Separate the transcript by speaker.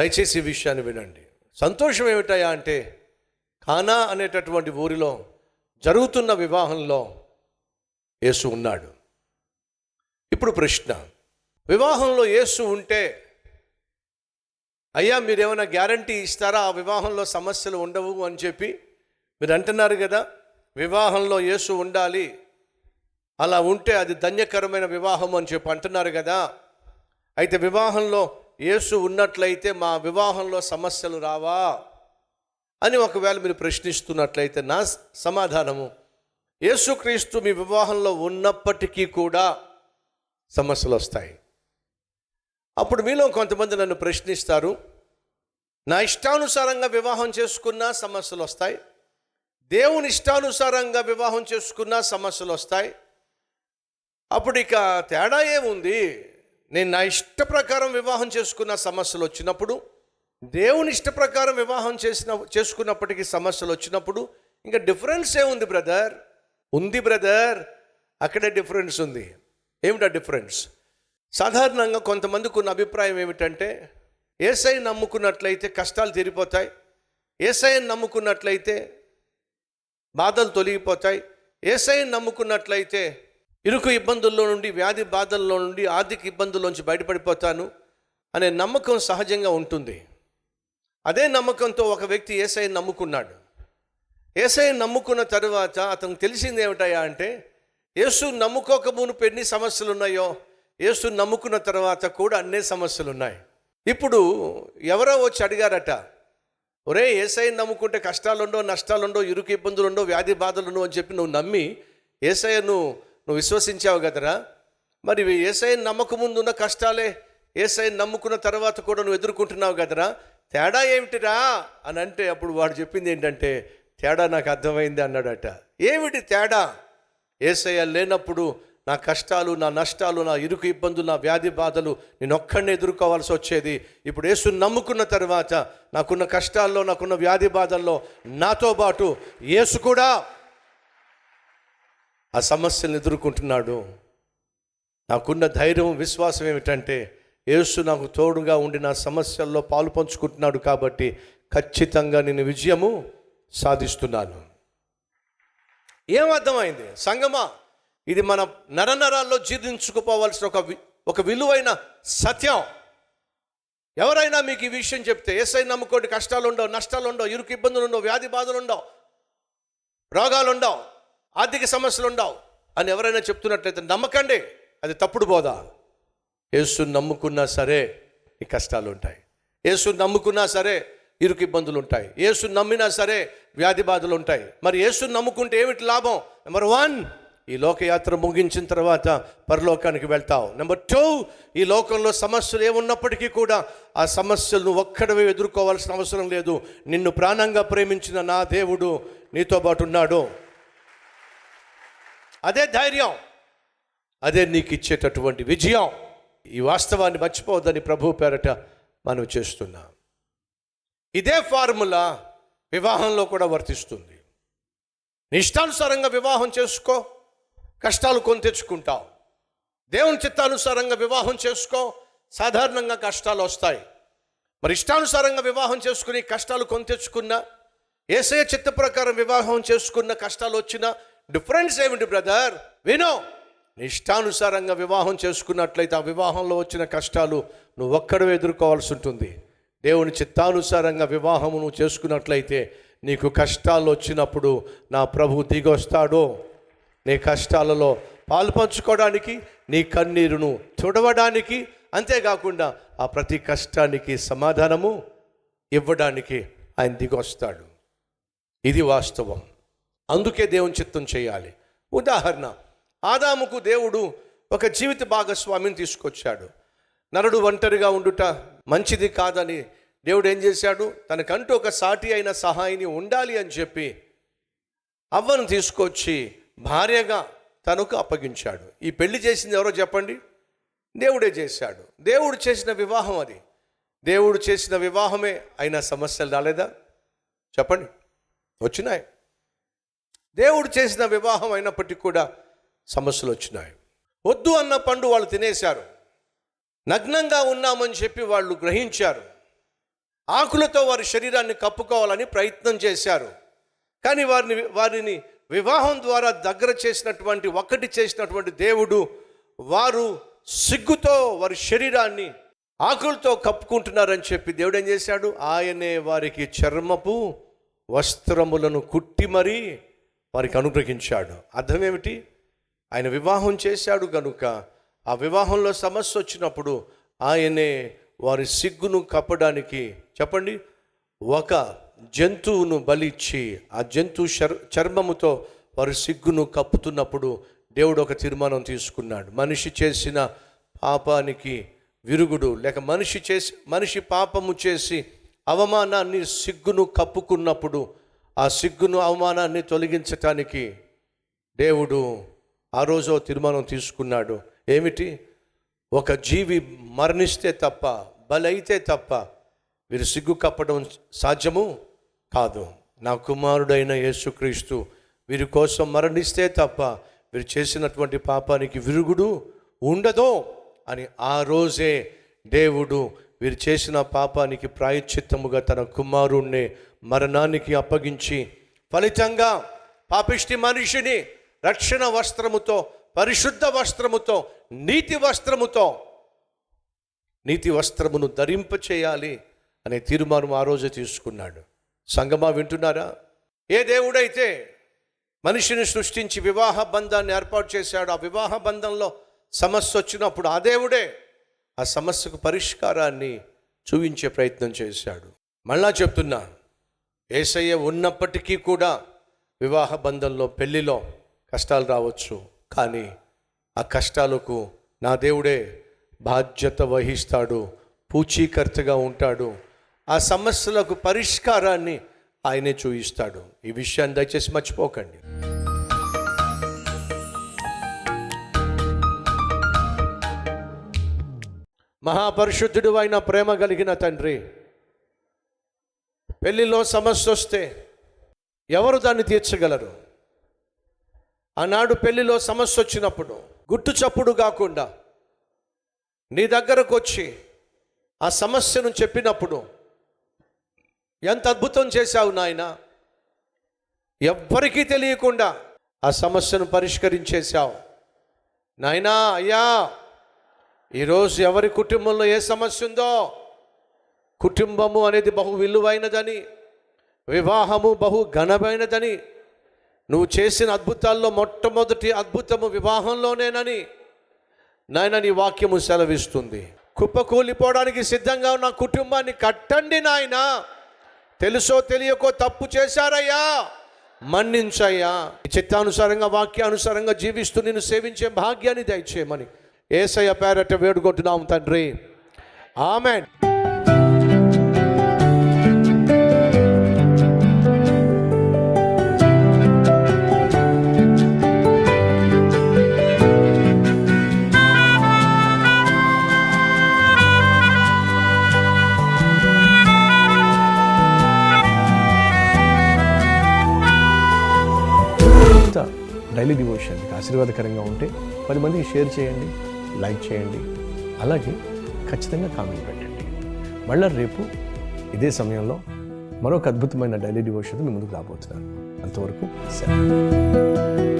Speaker 1: దయచేసి ఈ విషయాన్ని వినండి. సంతోషం ఏమిటయా అంటే కానా అనేటటువంటి ఊరిలో జరుగుతున్న వివాహంలో యేసు ఉన్నాడు. ఇప్పుడు ప్రశ్న వివాహంలో యేసు ఉంటే అయ్యా మీరేమైనా గ్యారంటీ ఇస్తారా? ఆ వివాహంలో సమస్యలు ఉండవు అని చెప్పి మీరు అంటున్నారు కదా వివాహంలో యేసు ఉండాలి. అలా ఉంటే అది ధన్యకరమైన వివాహం అని చెప్పి అంటున్నారు కదా. అయితే వివాహంలో యేసు ఉన్నట్లయితే మా వివాహంలో సమస్యలు రావా అని ఒకవేళ మీరు ప్రశ్నిస్తున్నట్లయితే నా సమాధానము. యేసుక్రీస్తు మీ వివాహంలో ఉన్నప్పటికీ కూడా సమస్యలు వస్తాయి. అప్పుడు మీలో కొంతమంది నన్ను ప్రశ్నిస్తారు నా ఇష్టానుసారంగా వివాహం చేసుకున్నా సమస్యలు వస్తాయి దేవుని ఇష్టానుసారంగా వివాహం చేసుకున్నా సమస్యలు వస్తాయి. అప్పుడు ఇక తేడా ఏముంది? నేను నా ఇష్ట ప్రకారం వివాహం చేసుకున్న సమస్యలు వచ్చినప్పుడు దేవుని ఇష్ట ప్రకారం వివాహం చేసిన చేసుకున్నప్పటికీ సమస్యలు వచ్చినప్పుడు ఇంకా డిఫరెన్స్ ఏముంది బ్రదర్? ఉంది బ్రదర్. అక్కడే డిఫరెన్స్ ఉంది. ఏమిటా డిఫరెన్స్? సాధారణంగా కొంతమందికి ఉన్న అభిప్రాయం ఏమిటంటే ఏసై నమ్ముకున్నట్లయితే కష్టాలు తీరిపోతాయి ఏసఐ నమ్ముకున్నట్లయితే బాధలు తొలగిపోతాయి ఏసఐ నమ్ముకున్నట్లయితే ఇరుకు ఇబ్బందుల్లో నుండి వ్యాధి బాధల్లో నుండి ఆర్థిక ఇబ్బందుల్లోంచి బయటపడిపోతాను అనే నమ్మకం సహజంగా ఉంటుంది. అదే నమ్మకంతో ఒక వ్యక్తి ఏసఐ నమ్ముకున్నాడు. ఏసఐ నమ్ముకున్న తరువాత అతనికి తెలిసింది ఏమిటయా అంటే యేసు నమ్ముకోక మునుపు ఎన్ని సమస్యలు ఉన్నాయో యేసు నమ్ముకున్న తర్వాత కూడా అన్నే సమస్యలు ఉన్నాయి ఇప్పుడు ఎవరో వచ్చి అడిగారట ఒరే ఏసఐ నమ్ముకుంటే కష్టాలుండో నష్టాలుండో ఇరుకు ఇబ్బందులుండో వ్యాధి బాధలుండో అని చెప్పి నువ్వు నమ్మి ఏసఐ నువ్వు నువ్వు విశ్వసించావు కదరా? మరి ఏసైని నమ్మక ముందున్న కష్టాలే ఏసైని నమ్ముకున్న తర్వాత కూడా నువ్వు ఎదుర్కొంటున్నావు కదరా? తేడా ఏమిటిరా? అని అంటే అప్పుడు వాడు చెప్పింది ఏంటంటే తేడా నాకు అర్థమైంది అన్నాడట. ఏమిటి తేడా? ఏసయ్య లేనప్పుడు నా కష్టాలు నా నష్టాలు నా ఇరుకు ఇబ్బందులు నా వ్యాధి బాధలు నేను ఒక్కడిని ఎదుర్కోవాల్సి వచ్చేది. ఇప్పుడు యేసు నమ్ముకున్న తర్వాత నాకున్న కష్టాల్లో నాకున్న వ్యాధి బాధల్లో నాతో పాటు యేసు కూడా ఆ సమస్యలను ఎదుర్కొంటున్నాడు. నాకున్న ధైర్యం విశ్వాసం ఏమిటంటే యేసు నాకు తోడుగా ఉండి నా సమస్యల్లో పాలు పంచుకుంటున్నాడు కాబట్టి ఖచ్చితంగా నేను విజయము సాధిస్తున్నాను. ఏమర్థమైంది? సంగమా ఇది మన నరనరాల్లో జీర్ణించుకుపోవాల్సిన ఒక ఒక విలువైన సత్యం. ఎవరైనా మీకు ఈ విషయం చెప్తే ఏసై నమ్ముకోండి కష్టాలు ఉండవు నష్టాలు ఉండవు ఇరుకు ఇబ్బందులు ఉండవు వ్యాధి బాధలు ఉండవు రోగాలు ఉండవు ఆర్థిక సమస్యలు ఉండవు. అని ఎవరైనా చెప్తున్నట్లయితే నమ్మకండి అది తప్పుడు బోధ. యేసు నమ్ముకున్నా సరే ఈ కష్టాలు ఉంటాయి. యేసు నమ్ముకున్నా సరే ఇరుకు ఇబ్బందులు ఉంటాయి. యేసు నమ్మినా సరే వ్యాధి బాధలు ఉంటాయి. మరి యేసు నమ్ముకుంటే ఏమిటి లాభం? నెంబర్ వన్ ఈ లోకయాత్ర ముగించిన తర్వాత పరలోకానికి వెళ్తావు. నెంబర్ టూ ఈ లోకంలో సమస్యలు ఏమున్నప్పటికీ కూడా ఆ సమస్యలను ఒక్కడవే ఎదుర్కోవాల్సిన అవసరం లేదు. నిన్ను ప్రాణంగా ప్రేమించిన నా దేవుడు నీతో పాటు ఉన్నాడు. అదే ధైర్యం అదే నీకు ఇచ్చేటటువంటి విజయం. ఈ వాస్తవాన్ని మర్చిపోవద్దని ప్రభు పేరట మనం చేస్తున్నాం. ఇదే ఫార్ములా వివాహంలో కూడా వర్తిస్తుంది. నిష్టానుసారంగా ఇష్టానుసారంగా వివాహం చేసుకో కష్టాలు కొని తెచ్చుకుంటావు. దేవుని చిత్తానుసారంగా వివాహం చేసుకో సాధారణంగా కష్టాలు వస్తాయి. మరి ఇష్టానుసారంగా వివాహం చేసుకుని కష్టాలు కొని తెచ్చుకున్నా ఏసయ చిత్త ప్రకారం వివాహం చేసుకున్న కష్టాలు వచ్చినా డిఫరెన్స్ ఏమిటి బ్రదర్? వినో. నీ ఇష్టానుసారంగా వివాహం చేసుకున్నట్లయితే ఆ వివాహంలో వచ్చిన కష్టాలు నువ్వు ఒక్కడు ఎదుర్కోవాల్సి ఉంటుంది. దేవుని చిత్తానుసారంగా వివాహము నువ్వు చేసుకున్నట్లయితే నీకు కష్టాలు వచ్చినప్పుడు నా ప్రభు దిగొస్తాడు. నీ కష్టాలలో పాల్పంచుకోవడానికి నీ కన్నీరును తుడవడానికి అంతేకాకుండా ఆ ప్రతి కష్టానికి సమాధానము ఇవ్వడానికి ఆయన దిగొస్తాడు. ఇది వాస్తవం. అందుకే దేవుని చిత్తం చేయాలి. ఉదాహరణ ఆదాముకు దేవుడు ఒక జీవిత భాగస్వామిని తీసుకొచ్చాడు. నరుడు ఒంటరిగా ఉండుట మంచిది కాదని దేవుడు ఏం చేశాడు? తనకంటూ ఒక సాటి అయిన సహాయిని ఉండాలి అని చెప్పి అవ్వను తీసుకొచ్చి భార్యగా తనకు అప్పగించాడు. ఈ పెళ్ళి చేసింది ఎవరో చెప్పండి? దేవుడే చేశాడు. దేవుడు చేసిన వివాహం అది. దేవుడు చేసిన వివాహమే. అయినా సమస్యలు రాలేదా? చెప్పండి. వచ్చినాయి. దేవుడు చేసిన వివాహం అయినప్పటికీ కూడా సమస్యలు వచ్చినాయి. వద్దు అన్న పండు వాళ్ళు తినేశారు. నగ్నంగా ఉన్నామని చెప్పి వాళ్ళు గ్రహించారు. ఆకులతో వారి శరీరాన్ని కప్పుకోవాలని ప్రయత్నం చేశారు. కానీ వారిని వారిని వివాహం ద్వారా దగ్గర చేసినటువంటి ఒక్కటి చేసినటువంటి దేవుడు వారు సిగ్గుతో వారి శరీరాన్ని ఆకులతో కప్పుకుంటున్నారని చెప్పి దేవుడు ఏం చేశాడు? ఆయనే వారికి చర్మపు వస్త్రములను కుట్టి మరీ వారికి అనుగ్రహించాడు. అర్థం ఏమిటి? ఆయన వివాహం చేశాడు కనుక ఆ వివాహంలో సమస్య వచ్చినప్పుడు ఆయనే వారి సిగ్గును కప్పడానికి చెప్పండి ఒక జంతువును బలిచ్చి ఆ జంతువు చర్ చర్మముతో వారి సిగ్గును కప్పుతున్నప్పుడు దేవుడు ఒక తీర్మానం తీసుకున్నాడు. మనిషి చేసిన పాపానికి విరుగుడు లేక మనిషి చేసి మనిషి పాపము చేసి అవమానాన్ని సిగ్గును కప్పుకున్నప్పుడు ఆ సిగ్గును అవమానాన్ని తొలగించటానికి దేవుడు ఆ రోజు తీర్మానం తీసుకున్నాడు. ఏమిటి? ఒక జీవి మరణిస్తే తప్ప బలైతే తప్ప వీరు సిగ్గు కప్పడం సాధ్యము కాదు. నా కుమారుడైన యేసుక్రీస్తు వీరి కోసం మరణిస్తే తప్ప వీరు చేసినటువంటి పాపానికి విరుగుడు ఉండదో అని ఆ రోజే దేవుడు వీరు చేసిన పాపానికి ప్రాయశ్చిత్తముగా తన కుమారుణ్ణి మరణానికి అప్పగించి ఫలితంగా పాపిష్టి మనిషిని రక్షణ వస్త్రముతో పరిశుద్ధ వస్త్రముతో నీతి వస్త్రముతో నీతి వస్త్రమును ధరింప చేయాలి అనే తీర్మానం ఆ రోజు తీసుకున్నాడు. సంగమా వింటున్నారా? ఏ దేవుడైతే మనిషిని సృష్టించి వివాహ బంధాన్ని ఏర్పాటు చేశాడు ఆ వివాహ బంధంలో సమస్య వచ్చినప్పుడు ఆ దేవుడే ఆ సమస్యకు పరిష్కారాన్ని చూపించే ప్రయత్నం చేశాడు. మళ్ళా చెప్తున్నా ఏసయ్య ఉన్నప్పటికీ కూడా వివాహ బంధంలో పెళ్ళిలో కష్టాలు రావచ్చు కానీ ఆ కష్టాలకు నా దేవుడే బాధ్యత వహిస్తాడు పూచీకర్తగా ఉంటాడు. ఆ సమస్యలకు పరిష్కారాన్ని ఆయనే చూయిస్తాడు. ఈ విషయాన్ని దయచేసి మర్చిపోకండి. మహాపరిశుద్ధుడు అయిన ప్రేమ కలిగిన తండ్రి. పెళ్ళిలో సమస్య వస్తే ఎవరు దాన్ని తీర్చగలరు? ఆనాడు పెళ్ళిలో సమస్య వచ్చినప్పుడు గుట్టు చప్పుడు కాకుండా నీ దగ్గరకు వచ్చి ఆ సమస్యను చెప్పినప్పుడు ఎంత అద్భుతం చేశావు నాయన? ఎవ్వరికీ తెలియకుండా ఆ సమస్యను పరిష్కరించేశావు. నాయనా అయ్యా! ఈరోజు ఎవరి కుటుంబంలో ఏ సమస్య ఉందో కుటుంబము అనేది బహు విలువైనదని వివాహము బహు ఘనమైనదని నువ్వు చేసిన అద్భుతాల్లో మొట్టమొదటి అద్భుతము వివాహంలోనేనని నాయన నీ వాక్యము సెలవిస్తుంది. కుప్పకూలిపోవడానికి సిద్ధంగా ఉన్న కుటుంబాన్ని కట్టండి నాయన. తెలుసో తెలియకో తప్పు చేశారయ్యా? మన్నించయ్యా. చిత్తానుసారంగా వాక్యానుసారంగా జీవిస్తూ నిన్ను సేవించే భాగ్యాన్ని దయచేయమని. ఏసయ్య పేరట వేడుకుంటున్నాం తండ్రి.
Speaker 2: ఆమె డైలీ డివోషన్ మీకు ఆశీర్వాదకరంగా ఉంటే పది మందికి షేర్ చేయండి. లైక్ చేయండి. అలాగే ఖచ్చితంగా కామెంట్ పెట్టండి. మళ్ళీ రేపు ఇదే సమయంలో మరొక అద్భుతమైన డైలీ డివోషన్ మీ ముందుకు రాబోతున్నాను. అంతవరకు సరే